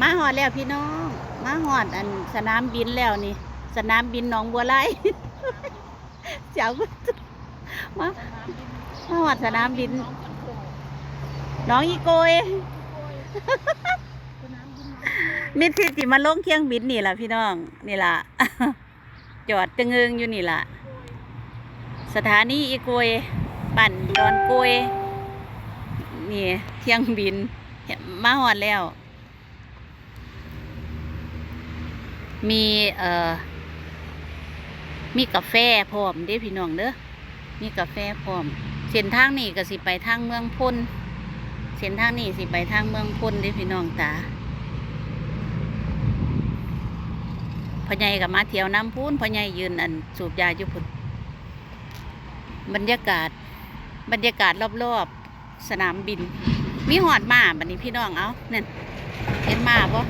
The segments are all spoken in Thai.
มาหอดแล้วพี่น้อง มาหอดอันสนามบินแล้วนี่ สนามบินหนองบัวไลเจ้ากมามาหอดสนามบินหน้องอีโกยมิดที่จิมาลงเครื่องบินนี่ล่ะพี่น้อง นี่ล่ะ จอดจะเงึงอยู่นี่ล่ะ สถานีอีโกยปั่นดอนโกยนี่เครื่องบินมาหอดแล้ว มีเอ่อมีกาแฟพร้อมเด้พี่น้องเด้อมีกาแฟพร้อม เส้นทางนี้ก็สิไปทางเมืองพ้นเส้นทางนี้สิไปทางเมืองพ้นเด้พี่น้องตาพ่อใหญ่กับมาเที่ยวน้ำพูนพ่อใหญ่ยืนอันสูบยาอยู่พุ่นบรรยากาศ บรรยากาศรอบๆสนามบิน มีหอดมาบัดนี้พี่น้องเอาเนั่นเห็นมาบ่ม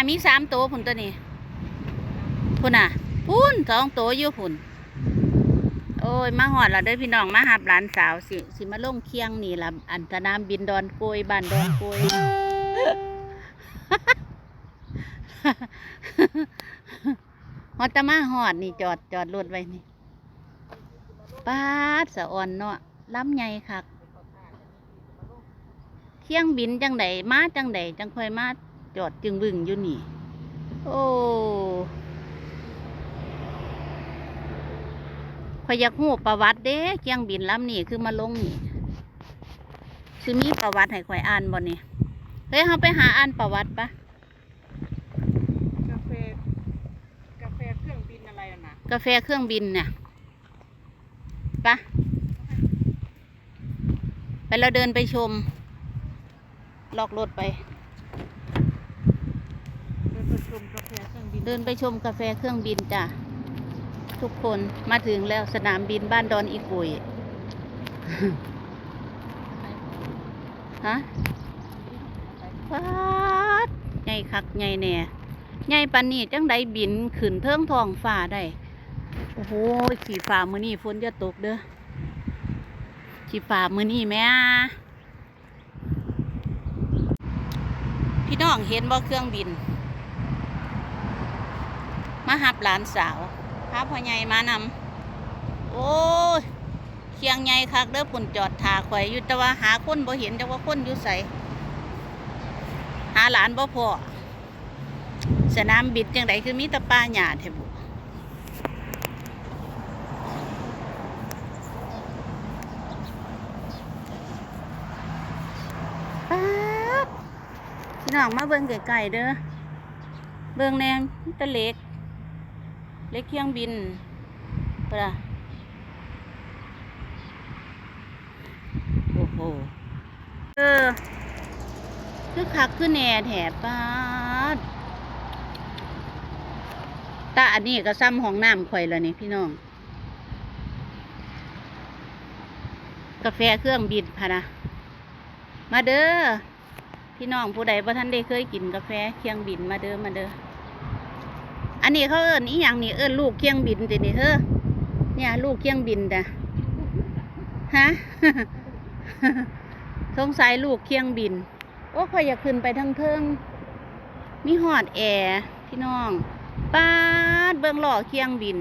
ามีสามตัวพุ่นตัวนี้พุ่นอะพุ่นสองตัวอยู่พุ่นโอ้ย มาหอดแล้วเด้อพี่น้องมาหับหลานสาวสิสิมาลงเคียงนี่ละอันสนามบินดอนโกยบ้านดอนโกยฮอตมาหอดนี่จอดจอดรถไว้นี่ป้าสะอ่อนเนาะล้ำใหญ่คักเคียงบินจังไดมาจังไดจังค่อยมา จอดจึงบึงอยู่นี่ โอ้ข่อยอยากหูประวัติเด้เคียงบินลำนี่คือมาลงนี่คือมีประวัติให้ข่อยอ่านบ่นี่เฮ้ยเราไปหาอ่านประวัติปะกาแฟกาแฟเครื่องบินอะไรอะนะกาแฟเครื่องบินเนี่ยปะไปเราเดินไปชม ลอกรถไป เดินไปชมกาแฟ เดินไปชมกาแฟเครื่องบินจ้ะ ทุกคนมาถึงแล้วสนามบินบ้านดอนอีกุยฮะฟาดใหญ่คักใหญ่แน่ใหญ่ปันนี้จังไดบินขึ้นเทิงท้องฟ้าได้ โอ้โหขี่ฟ้ามือนี้ฝนจะตกเด้อขี่ฟ้ามือนี้แม่พี่น้องเห็นบ่เครื่องบิน มาหับหลานสาวพาพ่อใหญ่มานำโอ้ยเคียงใหญ่คักเด้อปุ่นจอดถาข่อยอยู่แต่ว่าหาคนบ่เห็นแต่ว่าคนอยู่ใสหาหลานบ่พอสนามบินจังไดคือมีต่ป่าหญ้าแท้บุป๊าบพี่น้องมาเบิ่งไกลๆเด้อ เบิ่งแนมตะเล็ก เล็กเครื่องบินปะโอ้โห เออ คือคักคือแน่แถบปาดตาอันนี้ก็ซ้ำห้องน้ำข่อยแล้วนี่พี่น้อง กาแฟเครื่องบินพะนะ มาเด้อ พี่น้องผู้ใดบ่ท่านได้เคยกินกาแฟเครื่องบินมาเด้อ มาเด้อ อันนี้เขาเอิ้นอีหยังนี่เอิ้นลูกเครื่องบินตินี่เฮ้อเนี่ยลูกเครื่องบินจ้ะฮะสงสัยลูกเครื่องบิน โอ้ข่อยอยากขึ้นไปทั้งเทิงมีหอดแอร์พี่น้องป้าดเบิ่งหล่อเครื่องบิน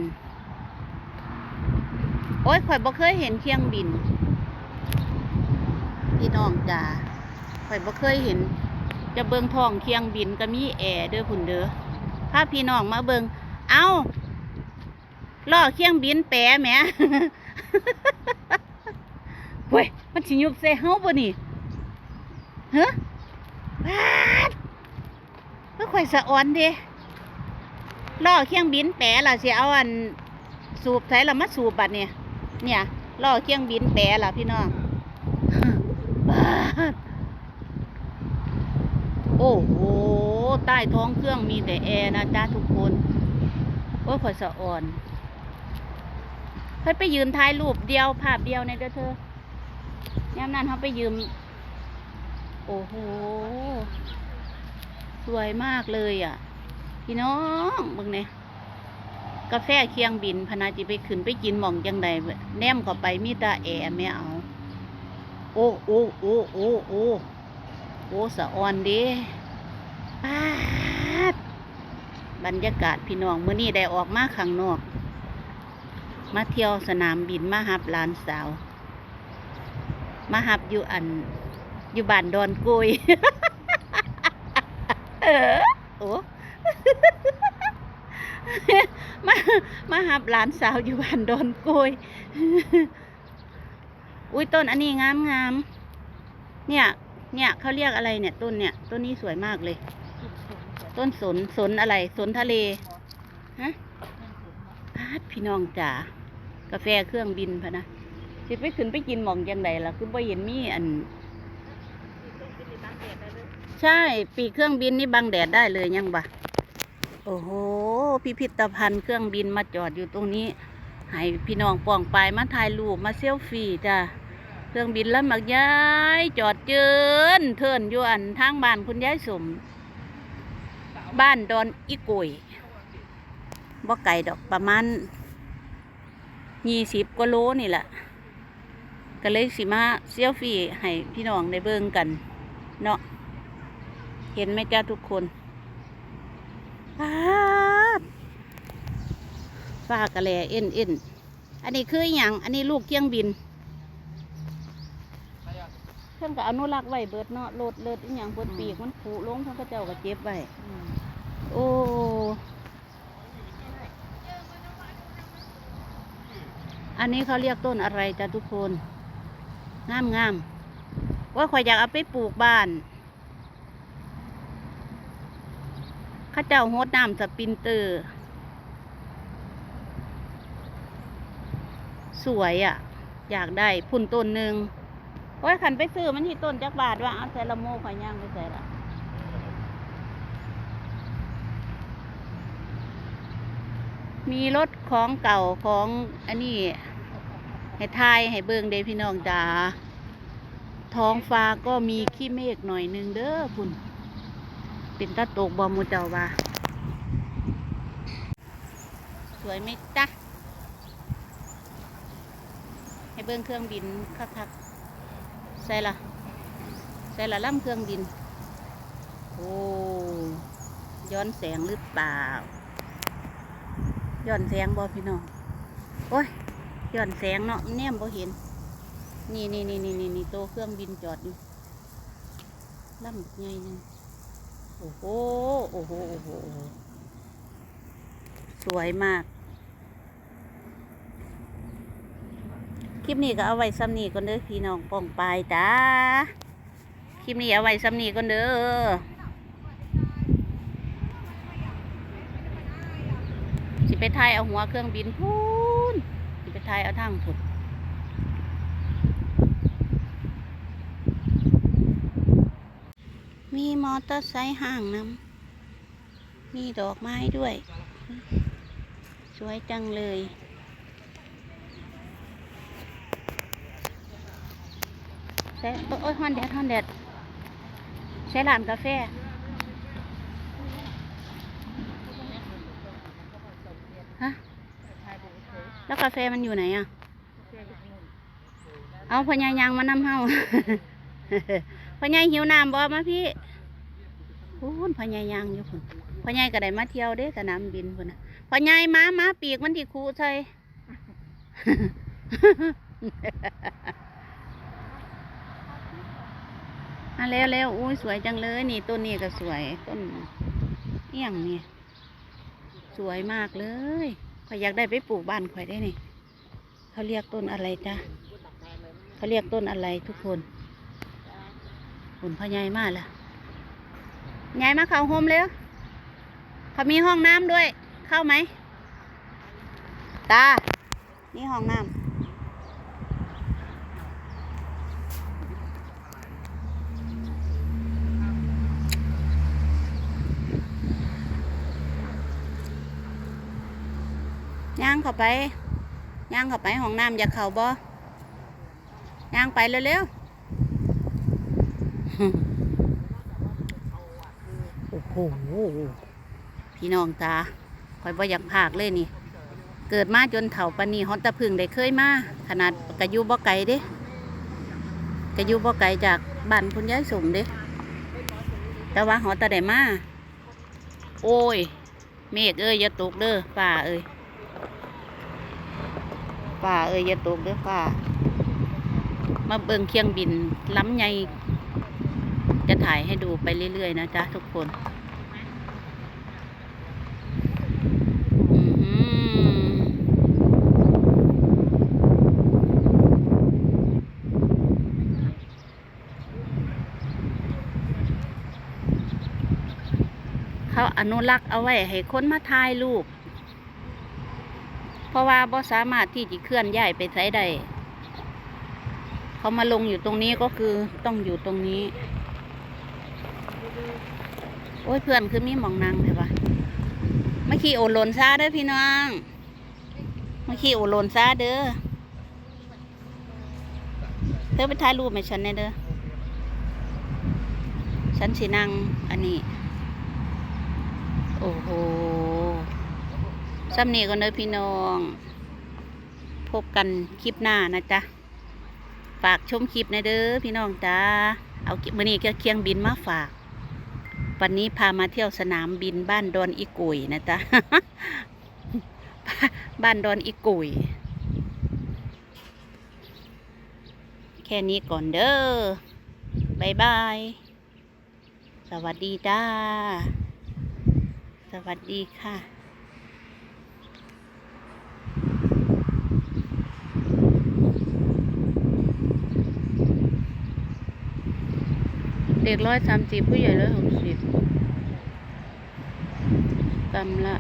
โอ้ยข่อยบ่เคยเห็นเครื่องบิน พี่น้องจ้าข่อยบ่เคยเห็น จะเบิ่งท้องเครื่องบินก็มีแอร์เด้อพุ่นเด้อ พาพี่น้องมาเบิงเอาล่อเครื่องบินแปะแหมเว้ยมันสิยุบใส่เฮาบ่นี่เฮ้ปาดเพื่อข่อยสะอ่อนเด้ล่อเครื่องบินแปะล่ะสิเอาอันสูบใส่ละมาสูบบัดเนี่ยเนี่ยล่อเครื่องบินแปะล่ะพี่น้องปาดโอ้โห ใต้ท้องเครื่องมีแต่แอร์นะจ้าทุกคนโอ้ยขอสะอ่อนเฮ้ยไปยืมถ่ายรูปเดียวภาพเดียวในเด้อเธอยามนั้นเขาไปยืม โอ้โห สวยมากเลยอะ พี่น้องบิ่งเนี่ยกาแฟเคียงบินพนาจิไปขึ้นไปกินหม่องจังใดแนมเข้าไปมีตาแอร์ไม่เอา โอ้โอ้โอ้โอ้โอ้โอ้สะออนเดี ปาดบรรยากาศพี่น้องมื้อนี้ได้ออกมาข้างนอก มาเที่ยวสนามบินมาหับหลานสาว มาหับอยู่อันอยู่บ้านดอนกุยเออโอ้มามาหับหลานสาวอยู่บ้านดอนกุยอุ้ยต้นอันนี้งามงามเนี่ย เนี่ยเขาเรียกอะไรเนี่ยต้นเนี่ยต้นนี้สวยมากเลย ต้นสนสนอะไรสนทะเลฮะพาดพี่น้องจ๋ากาแฟเครื่องบินพะนะสิไปขึ้นไปกินหมองจังใดล่ะคือบ่เห็นมีอัน ใช่ปีเครื่องบินนี่บังแดดได้เลยยังบะโอ้โหพิพิธภัณฑ์เครื่องบินมาจอดอยู่ตรงนี้ ให้พี่น้องป่องไปมาถ่ายรูปมาเซลฟี่จ้ะเครื่องบินแล้วมักย้ายจอดเจินเทินอยู่อันทางบ้านคุณยายสม บ้านดอนอีกุยบ่ไก่ดอกประมาณยี่สิบกว่าโลนี่แหละก็เลยสิมาเซลฟี่ให้พี่น้องได้เบิ่งกัน เนาะเห็นไหมจ้าทุกคนฟาดฟ้ากระแลเอ็นเอ็นอันนี้คืออย่างอันนี้ลูกเครื่องบินเพิ่อนก็อนุรักษ์ไว้เบิดเนาะโลดเลิศอย่างบนปีกมันผุลงเพิ่นก็เจ้าก็เจ็บไว้ โอ้อันนี้เขาเรียกต้นอะไรจ้ะทุกคน งามงามว่าข่อยอยากเอาไปปลูกบ้าน ข้าเจ้าโฮดน้ำสปรินเตอร์ สวยอะ่ะ อยากได้พุ่นต้นหนึ่งโอ้ยขันไปซื้อมันที่ต้นจักบาทว่าเอาใส่ละโมข่อยย่างไปใส่ละ มีรถของเก่าของอันนี้ให้ทายให้เบิงเดพี่น้องจ๋าท้องฟ้าก็มีขี้เมฆหน่อยหนึงเด้อคุณเป็นตาตกบอมูเจ้าว่าสวยไหมจ๊ะให้เบิ้งเครื่องบินคักๆใส่ละใส่ละล่ำเครื่องบิน โอ้ ย้อนแสงหรือเปล่า ย้อนแสงบอพี่น้องโอ้ยย้อนแสงเนาะมันแนมบ่เห็น นี่นี่นี่นี่นี่นี่โตเครื่องบินจอดอยู่ลำใหญ่นึงโอ้โหโอ้โหโอ้โหโอ้โหสวยมาก คลิปนี้ก็เอาไว้ซ้ำนี้ก่อนเด้อพี่น้องป้องปลายจ้าคลิปนี้เอาไว้ซ้ำนี้ก่อนเด้อ ไปถ่ายเอาหัวเครื่องบินพูนสิไปถ่ายเอาทางผุดมีมอเตอร์ไซค์ห่างน้ำมีดอกไม้ด้วย สวยจังเลยใส่โอ้ยฮอนแดดฮอนแดดใช้ร้านกาแฟ ฮะ แล้วกาแฟมันอยู่ไหนอะ เอาพญายางมานำเฮาพญายหิวน้ำบ่มาพี่พูนพญายางอยู่พุ่นพญายก็ได้มาเที่ยวเด้สนามบินพุ่นน่ะพญายมามาปีกมันที่คูใส่มาแล้วแล้วอุ้ยสวยจังเลยนี่ต้นนี้ก็สวยต้นเอี่ยงนี่ สวยมากเลย ข่อยอยากได้ไปปลูกบ้านข่อยได้นี่เขาเรียกต้นอะไรจ้ะเขาเรียกต้นอะไรทุกคนหุ่นพ่อใหญ่มากล่ะยายมาเขาโฮมเร็วเขามีห้องน้ำด้วย เข้าไหม ตา นี่ห้องน้ำ เข้าไปย่างเข้าไปห้องน้ำอยากเข้าบ่ย่างไปเร็วๆโอ้โหพี่น้องตาคอยบ่อยากพากเลยนี่ เกิดมาจนเถ่าปานีฮอตตะพึ่งได้เคยมาขนาดกระยูบ่ไกลเด้กระยูบ่ไกลจากบ้านคุณยายสมเด้แต่ว่าหอตาได้มาโอ้ย เมฆเอ้ยอย่าตกเด้อฝ่าเอ้ย ฝ่าเอ้ยอย่าตกเด้อฝ่ามาเบิ่งเครื่องบินล้ำใหญ่จะถ่ายให้ดูไปเรื่อยๆนะจ๊ะทุกคนเขาอนุรักษ์เอาไว้ให้คนมาถ่ายรูป เพราะว่าบ่สามารถที่จะเคลื่อนย้ายไปไสได้เขามาลงอยู่ตรงนี้ก็คือต้องอยู่ตรงนี้ โอ้ยเพื่อนคือมีหมองนางเลยปะม่ขี่โอโลนซาเด้อพี่น้องม่ขี่โอโลนซาเด้อเธอไปถ่ายรูปให้ฉันหน่ยเด้อฉันสินั่งอันนี้ โอ้โห ซ้ำนี้ก็เด้อพี่น้อง พบกันคลิปหน้านะจ๊ะ ฝากชมคลิปในเด้อพี่น้องจ้า เอาคลิปมื้อนี้ก็เคียงบินมาฝาก วันนี้พามาเที่ยวสนามบินบ้านดอนอีกุยนะจ๊ะ บ้านดอนอีกุยแค่นี้ก่อนเด้อบายบาย สวัสดีจ้า สวัสดีค่ะ เด็กร้อยสามสิบผู้ใหญ่ร้อยหกสิบกำละ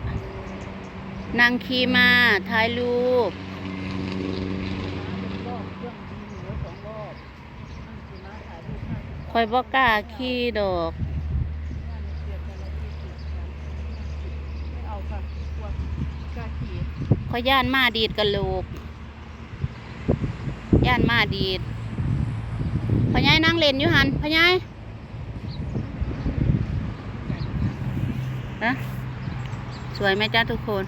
นางขี่มาถ่ายรูปคอยบอกกล้าขี่ดอกเอาค่ะกลัวกล้าขี่ขอยย่านมาดีดกันลูก ย่านมาดีดพ่อใหญ่นั่งเล่นอยู่หันพ่อให นะสวยไหมจ้าทุกคน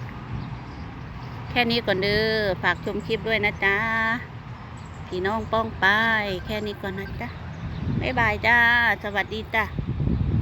แค่นี้ก่อนเด้อฝากชมคลิปด้วยนะจ๊ะพี่น้องป้องไปายแค่นี้ก่อนนะจ๊ะบ๊ายบายจ้า สวัสดีจ้า